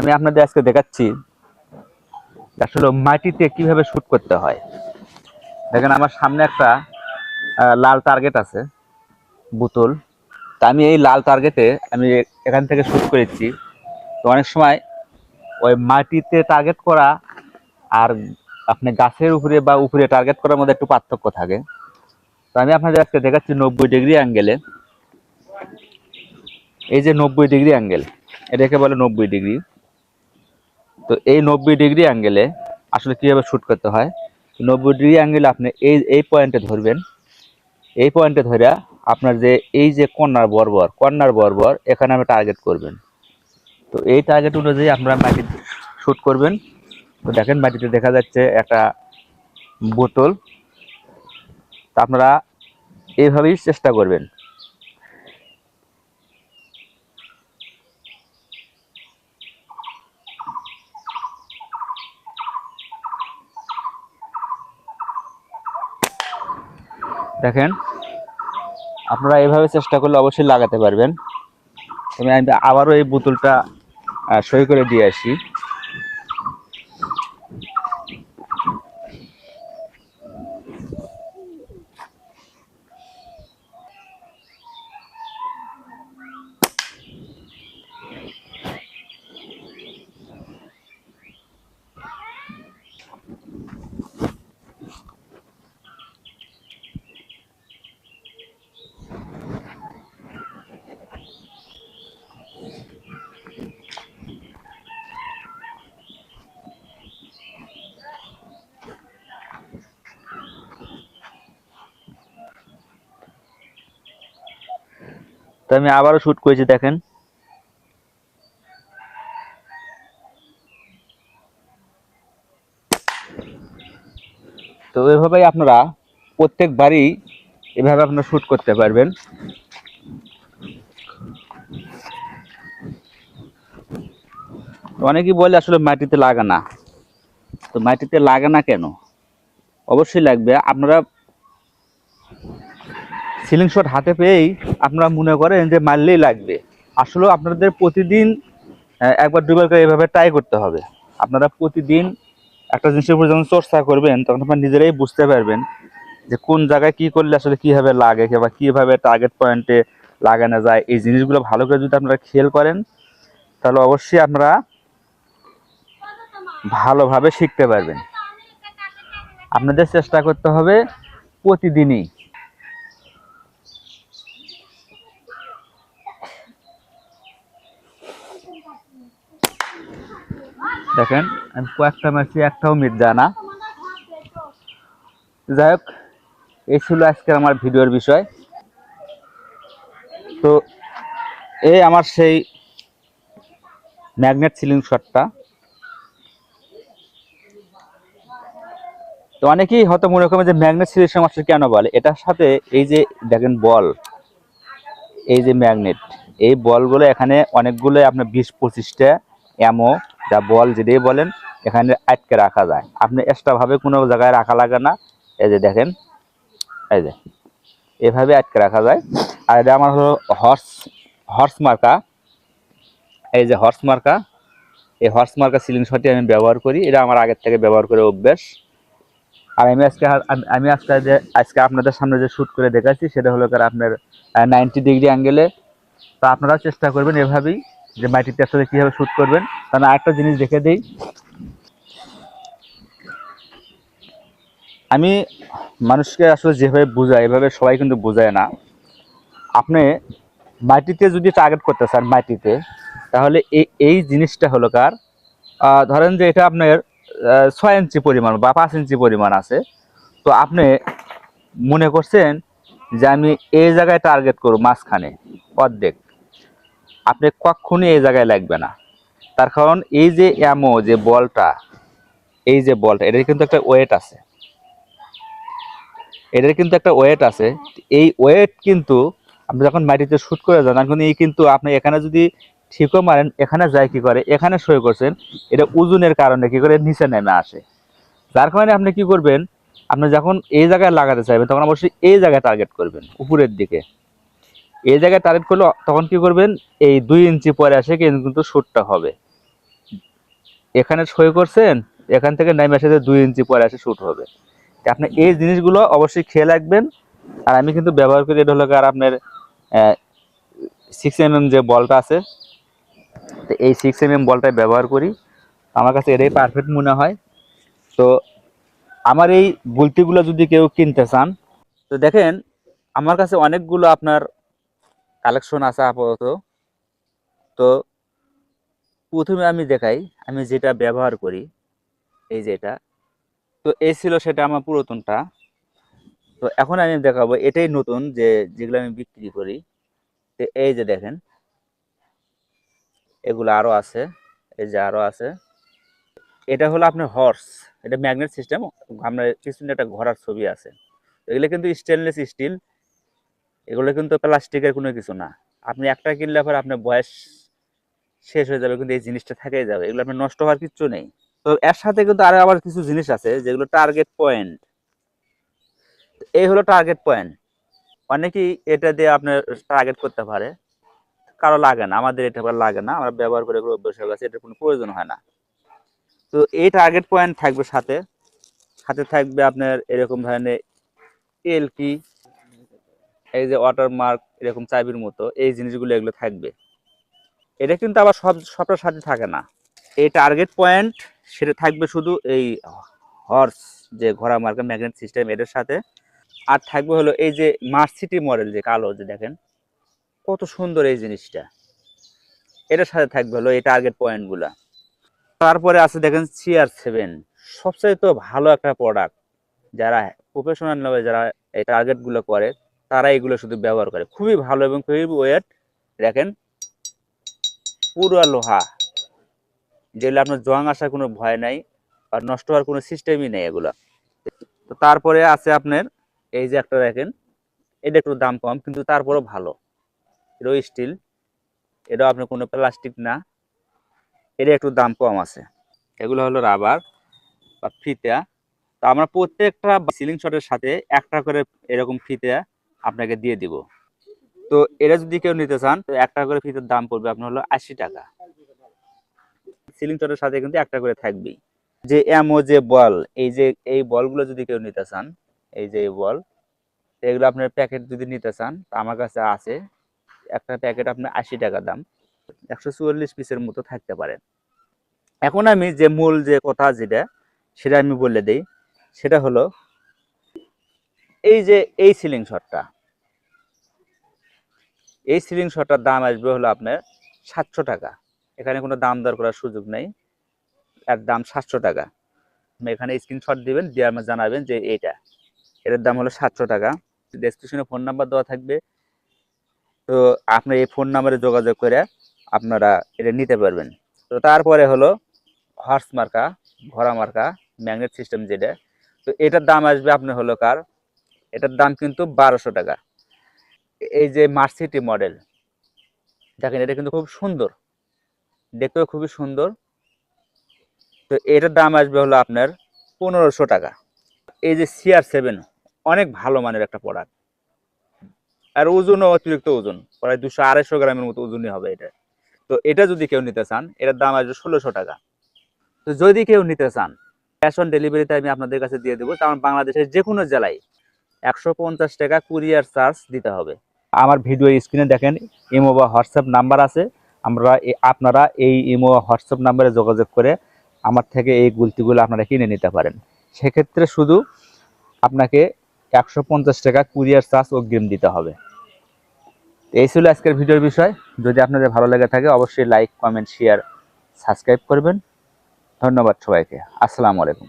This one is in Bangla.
আমি আপনাদের আজকে দেখাচ্ছি আসলে মাটিতে কীভাবে শুট করতে হয়। দেখেন আমার সামনে একটা লাল টার্গেট আছে, বোতল। তা আমি এই লাল টার্গেটে আমি এখান থেকে শুট করেছি। তো অনেক সময় ওই মাটিতে টার্গেট করা আর আপনি গাছের উপরে বা উপরে টার্গেট করার মধ্যে একটু পার্থক্য থাকে। তো আমি আপনাদের আজকে দেখাচ্ছি নব্বই ডিগ্রি অ্যাঙ্গেলে এই যে নব্বই ডিগ্রি অ্যাঙ্গেল এটাকে বলে নব্বই ডিগ্রি তো এই নব্বই ডিগ্রি অ্যাঙ্গেলে আসলে কীভাবে শ্যুট করতে হয়? নব্বই ডিগ্রি অ্যাঙ্গেলে আপনি এই এই পয়েন্টে ধরবেন। এই পয়েন্টে ধরে আপনার যে, এই যে কর্নার বর্বর কর্নার বর্বর, এখানে আপনি টার্গেট করবেন। তো এই টার্গেট অনুযায়ী আপনারা মাটি শ্যুট করবেন। তো দেখেন মাটিতে দেখা যাচ্ছে একটা বোতল। তা আপনারা এইভাবেই চেষ্টা করবেন। দেখেন। আপনারা এভাবে চেষ্টা করলে অবশ্যই লাগাতে পারবেন। তবে আমি আবারও এই বোতলটা সই করে দিয়ে আসি। আমি আবারও শ্যুট করেছি, দেখেন। তো এভাবেই আপনারা প্রত্যেক প্রত্যেকবারই এভাবে আপনারা শ্যুট করতে পারবেন। অনেকেই বলে আসলে মাটিতে লাগা না। তো মাটিতে লাগা না কেন? অবশ্যই লাগবে। আপনারা সিলিং শট হাতে পেয়েই আপনারা মনে করেন যে মারলেই লাগবে। আসলে আপনাদের প্রতিদিন একবার, দুবার করে এভাবে ট্রাই করতে হবে। আপনারা প্রতিদিন একটা জিনিসের উপর যখন চর্চা করবেন, তখন আপনারা নিজেরাই বুঝতে পারবেন যে কোন জায়গায় কি করলে আসলে কীভাবে লাগে বা কীভাবে টার্গেট পয়েন্টে লাগানো যায়। এই জিনিসগুলো ভালো করে যদি আপনারা খেয়াল করেন, তাহলে অবশ্যই আপনারা ভালোভাবে শিখতে পারবেন। আপনাদের চেষ্টা করতে হবে প্রতিদিনই দেখেন, আমি কয়েকটা মারছি একটাও মিট যায় না। যাই হোক, এই ছিল আজকে আমার ভিডিওর বিষয়। তো এই আমার সেই ম্যাগনেট সিলিং শটটা। তো অনেকেই হয়তো মনে করবে যে ম্যাগনেট সিলিং সমস্যা কেন বলে? এটার সাথে এই যে দেখেন বল, এই যে ম্যাগনেট। এই বলগুলো এখানে অনেকগুলো আপনার বিশ পঁচিশটা এমও যা বল যেটাই বলেন, এখানে আটকে রাখা যায়। আপনি এক্সট্রাভাবে কোনো জায়গায় রাখা লাগে না। এই যে দেখেন, এই যে, এভাবে আটকে রাখা যায়। আর এটা আমার হলো হর্স হর্স মার্কা এই যে হর্স মার্কা এই হর্স মার্কা সিলিং শটটি আমি ব্যবহার করি। এটা আমার আগের থেকে ব্যবহার করে অভ্যাস। আর আমি আজকে আমি- আজকে যে আজকে আপনাদের সামনে যে শ্যুট করে দেখাচ্ছি, সেটা হলো আপনার নাইনটি ডিগ্রি অ্যাঙ্গেলে তো আপনারাও চেষ্টা করবেন এভাবেই যে মাটিতে আসলে কীভাবে শ্যুট করবেন। কারণ আরেকটা জিনিস দেখে দিই। আমি মানুষকে আসলে যেভাবে বোঝাই, এভাবে সবাই কিন্তু বোঝায় না। আপনি মাটিতে যদি টার্গেট করতে চান মাটিতে, তাহলে এই এই জিনিসটা হলো কার? ধরেন যে এটা আপনার ছয় ইঞ্চি পরিমাণ বা পাঁচ ইঞ্চি পরিমাণ আছে। তো আপনি মনে করছেন যে আমি এই জায়গায় টার্গেট করব মাঝখানে অর্ধেক। আপনি কখনই এই জায়গায় লাগবে না। তার কারণ এই যে এমো যে বলটা, এই যে বলটা, এটার কিন্তু একটা ওয়েট আছে। এটার কিন্তু একটা ওয়েট আছে। এই ওয়েট কিন্তু আপনি যখন মাটিতে শুট করে যান এখন এই কিন্তু আপনি এখানে যদি ঠিকও মারেন, এখানে যায় কি করে? এখানে সই করছেন, এটা ওজনের কারণে কি করে? নিচে নেমে আসে। যার কারণে আপনি কি করবেন? আপনি যখন এই জায়গায় লাগাতে চাইবেন, তখন অবশ্যই এই জায়গায় টার্গেট করবেন, উপরের দিকে। এই জায়গায় টার্গেট করলে, তখন কি করবেন? এই দুই ইঞ্চি পরে আসে কিন্তু শ্যুটটা হবে। এখানে সই করছেন, এখান থেকে নাইমের সাথে দুই ইঞ্চি পরে আসে শুট হবে। আপনি এই জিনিসগুলো অবশ্যই খেয়ে রাখবেন। আর আমি কিন্তু ব্যবহার করি, এটা হলো আর আপনার সিক্স এম যে বলটা আছে, তো এই সিক্স এম বলটাই ব্যবহার করি। আমার কাছে এটাই পারফেক্ট মনে হয়। তো আমার এই গুলতিগুলো যদি কেউ কিনতে চান, তো দেখেন, আমার কাছে অনেকগুলো আপনার কালেকশন আছে আপাতত। তো প্রথমে আমি দেখাই, আমি যেটা ব্যবহার করি, এই যেটা তো এই ছিল সেটা আমার পুরাতনটা। তো এখন আমি দেখাবো, এটাই নতুন যে যেগুলো আমি বিক্রি করি। তো এই যে দেখেন, এগুলো আরও আছে, এই যে আরও আছে। এটা হলো আপনার হর্স, এটা ম্যাগনেট সিস্টেম আপনার পিছনে একটা ঘোড়ার ছবি আছে। এগুলো কিন্তু স্টেনলেস স্টিল এগুলো কিন্তু প্লাস্টিকের কোনো কিছু না। আপনি একটা কিনলে পর আপনার বয়স শেষ হয়ে যাবে, কিন্তু এই জিনিসটা থেকেই যাবে। এগুলো আপনার নষ্ট হওয়ার কিচ্ছু নেই। তো এর সাথে কিন্তু আরও আবার কিছু জিনিস আছে, যেগুলো টার্গেট পয়েন্ট এই হলো টার্গেট পয়েন্ট অনেকেই এটা দিয়ে আপনার টার্গেট করতে পারে। কারও লাগে না, আমাদের এটা লাগে না। আমরা ব্যবহার করে এগুলো অভ্যাস হয়ে গেছে, এটার কোনো প্রয়োজন হয় না। তো এই টার্গেট পয়েন্ট থাকবে সাথে। সাথে থাকবে আপনার এরকম ধরনের এল কি এই যে ওয়াটার মার্ক এরকম চাবির মতো, এই জিনিসগুলো এগুলো থাকবে। এটা কিন্তু আবার সব, সবটার সাথে থাকে না। এই টার্গেট পয়েন্ট সেটা থাকবে শুধু এই হর্স যে ঘোড়া মার্কা ম্যাগনেট সিস্টেম এটার সাথে। আর থাকবে হলো এই যে মার্সিটি মডেল যে কালো, যে দেখেন, কত সুন্দর এই জিনিসটা। এটার সাথে থাকবে হলো এই টার্গেট পয়েন্টগুলা তারপরে আছে দেখেন সিআর সেভেন সবচেয়ে তো ভালো একটা প্রোডাক্ট যারা প্রফেশনাল লেভেলে যারা এই টার্গেটগুলো করে তারা এগুলো শুধু ব্যবহার করে। খুবই ভালো এবং খুবই ওয়েট দেখেন, পুরো লোহা। যেগুলো আপনার জং আসার কোনো ভয় নাই আর নষ্ট হওয়ার কোনো সিস্টেমই নেই এগুলো। তো তারপরে আছে আপনার, এই যে একটা দেখেন, এটা একটু দাম কম, কিন্তু তারপরেও ভালো। এটাও স্টিল এটাও আপনার কোনো প্লাস্টিক না। এটা একটু দাম কম আছে। এগুলো হলো রাবার বা ফিতা। তো আমরা প্রত্যেকটা সিলিং শটের সাথে একটা করে এরকম ফিতা আপনাকে দিয়ে দিব। তো এটা যদি কেউ নিতে চান, তো একটা করে ফিতার দাম পড়বে আপনার হলো আশি টাকা। সিলিং শটের সাথে কিন্তু একটা করে থাকবেই। যে এমও যে বল, এই যে, এই বলগুলো যদি কেউ নিতে চান, এই যে এই বল এগুলো আপনার প্যাকেট যদি নিতে চান আমার কাছে আছে। একটা প্যাকেট আপনার আশি টাকা দাম, একশো চুয়াল্লিশ পিসের মতো থাকতে পারে। এখন আমি যে মূল যে কথা যেটা, সেটা আমি বলে দেই। সেটা হলো, এই যে, এই সিলিং শটটা এই সিলিং শটটার দাম আসবে হলো আপনার সাতশো টাকা। এখানে কোনো দাম দর করার সুযোগ নেই। এর দাম সাতশো টাকা। এখানে স্ক্রিনশট দিবেন, দিয়ে আমার জানাবেন যে এইটা। এটার দাম হলো সাতশো টাকা। ডেসক্রিপশনে ফোন নাম্বার দেওয়া থাকবে। তো আপনি এই ফোন নাম্বারে যোগাযোগ করে আপনারা এটা নিতে পারবেন। তো তারপরে হলো হর্স মার্কা ঘোড়া মার্কা ম্যাগনেট সিস্টেম যেটা। তো এটার দাম আসবে আপনার হলো কার? এটার দাম কিন্তু বারোশো টাকা। এই যে মার্সিটি মডেল দেখেন এটা কিন্তু খুব সুন্দর। দেখতেও খুবই সুন্দর। তো এটার দাম আসবে হলো আপনার পনেরোশো টাকা। এই যে সিআর সেভেন অনেক ভালো মানের একটা প্রোডাক্ট আর ওজনও অতিরিক্ত ওজন, প্রায় দুশো আড়াইশো গ্রামের মতো ওজনই হবে এটা। তো এটা যদি কেউ নিতে চান, এটার দাম আসবে ষোলোশো টাকা। তো যদি কেউ নিতে চান, ক্যাশ অন ডেলিভারিতে আমি আপনাদের কাছে দিয়ে দেবো। কারণ বাংলাদেশের যে কোনো জেলায় একশো পঞ্চাশ টাকা কুরিয়ার চার্জ দিতে হবে। আমার ভিডিও স্ক্রিনে দেখেন ইমো বা হোয়াটসঅ্যাপ নাম্বার আছে। আমরা আপনারা এই ইমো হোয়াটসঅ্যাপ নাম্বারে যোগাযোগ করে আমার থেকে এই গুলতিগুলো আপনারা কিনে নিতে পারেন। সেক্ষেত্রে শুধু আপনাকে একশো পঞ্চাশ টাকা কুরিয়ার চার্জ অগ্রিম দিতে হবে। এই ছিল আজকের ভিডিওর বিষয়। যদি আপনাদের ভালো লেগে থাকে, অবশ্যই লাইক, কমেন্ট, শেয়ার, সাবস্ক্রাইব করবেন। ধন্যবাদ সবাইকে। আসসালামু আলাইকুম।